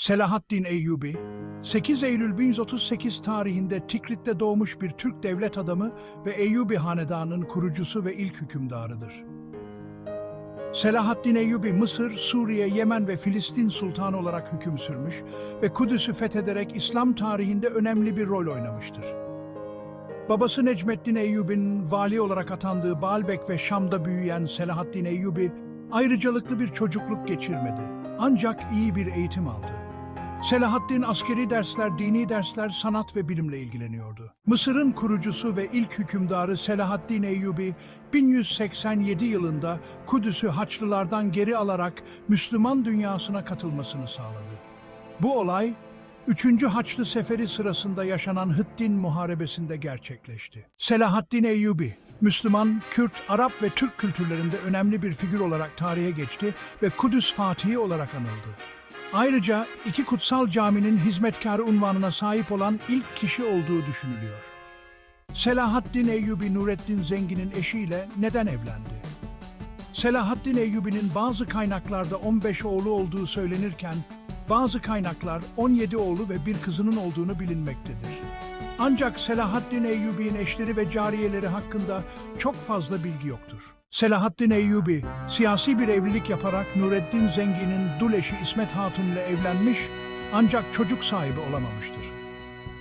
Selahaddin Eyyubi, 8 Eylül 1138 tarihinde Tikrit'te doğmuş bir Türk devlet adamı ve Eyyubi Hanedanı'nın kurucusu ve ilk hükümdarıdır. Selahaddin Eyyubi Mısır, Suriye, Yemen ve Filistin sultanı olarak hüküm sürmüş ve Kudüs'ü fethederek İslam tarihinde önemli bir rol oynamıştır. Babası Necmettin Eyyubi'nin vali olarak atandığı Baalbek ve Şam'da büyüyen Selahaddin Eyyubi, ayrıcalıklı bir çocukluk geçirmedi. Ancak iyi bir eğitim aldı. Selahaddin askeri dersler, dini dersler, sanat ve bilimle ilgileniyordu. Mısır'ın kurucusu ve ilk hükümdarı Selahaddin Eyyubi, 1187 yılında Kudüs'ü Haçlılardan geri alarak Müslüman dünyasına katılmasını sağladı. Bu olay, 3. Haçlı Seferi sırasında yaşanan Hıttin Muharebesi'nde gerçekleşti. Selahaddin Eyyubi, Müslüman, Kürt, Arap ve Türk kültürlerinde önemli bir figür olarak tarihe geçti ve Kudüs Fatihi olarak anıldı. Ayrıca iki kutsal caminin hizmetkarı unvanına sahip olan ilk kişi olduğu düşünülüyor. Selahaddin Eyyubi Nureddin Zengin'in eşiyle neden evlendi? Selahaddin Eyyubi'nin bazı kaynaklarda 15 oğlu olduğu söylenirken, bazı kaynaklar 17 oğlu ve bir kızının olduğunu bilinmektedir. Ancak Selahaddin Eyyubi'nin eşleri ve cariyeleri hakkında çok fazla bilgi yoktur. Selahaddin Eyyubi, siyasi bir evlilik yaparak Nureddin Zengin'in dul eşi İsmet Hatun ile evlenmiş ancak çocuk sahibi olamamıştır.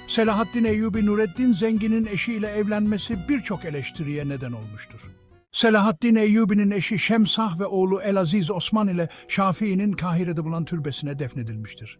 Selahaddin Eyyubi Nureddin Zengin'in eşiyle evlenmesi birçok eleştiriye neden olmuştur. Selahaddin Eyyubi'nin eşi Şemsah ve oğlu Elaziz Osman ile Şafii'nin Kahire'de bulunan türbesine defnedilmiştir.